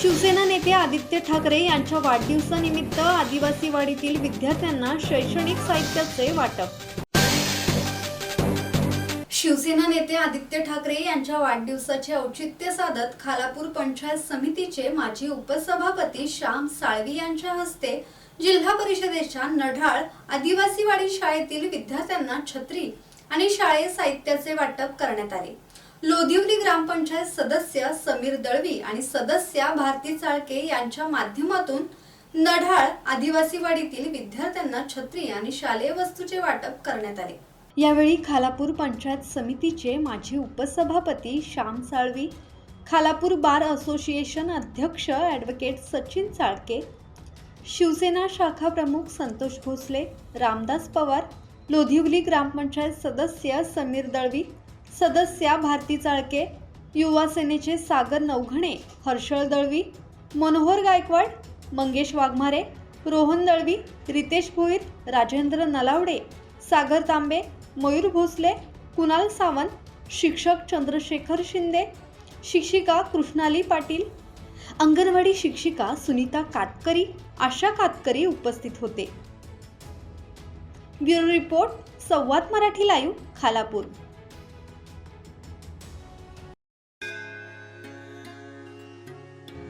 शिवसेना नेते आदित्य ठाकरे यांच्या वाढदिवसानिमित्त आदिवासी वाडीतील विद्यार्थ्यांना शैक्षणिक साहित्याचे वाटप. शिवसेना नेते आदित्य ठाकरे यांच्या वाढदिवसाचे औचित्य साधत खालापूर पंचायत समितीचे माजी उपसभापती श्याम साळवी यांच्या हस्ते जिल्हा परिषदेच्या नढाळ आदिवासीवाडी शाळेतील विद्यार्थ्यांना छत्री आणि शाळे साहित्याचे वाटप करण्यात आले. लोधिवली ग्रामपंचायत सदस्य समीर दळवी आणि सदस्या भारती चाळके यांच्या माध्यमातून नढाळ आदिवासीवाडीतील विद्यार्थ्यांना छत्री आणि शालेय वस्तूचे वाटप करण्यात आले. यावेळी खालापूर पंचायत समितीचे माजी उपसभापती श्याम साळवी खालापूर बार असोसिएशन अध्यक्ष ॲडव्होकेट सचिन चाळके शिवसेना शाखा प्रमुख संतोष भोसले रामदास पवार लोधिवली ग्रामपंचायत सदस्य समीर दळवी सदस्या भारती चाळके युवा सेनेचे सागर नवघणे हर्षळ दळवी मनोहर गायकवाड मंगेश वाघमारे रोहन दळवी रितेश भोईर राजेंद्र नलावडे सागर तांबे मयूर भोसले कुणाल सावंत शिक्षक चंद्रशेखर शिंदे शिक्षिका कृष्णाली पाटील अंगणवाडी शिक्षिका सुनीता कातकरी आशा कातकरी उपस्थित होते. Bureau report Samvad Marathi live Khalapur.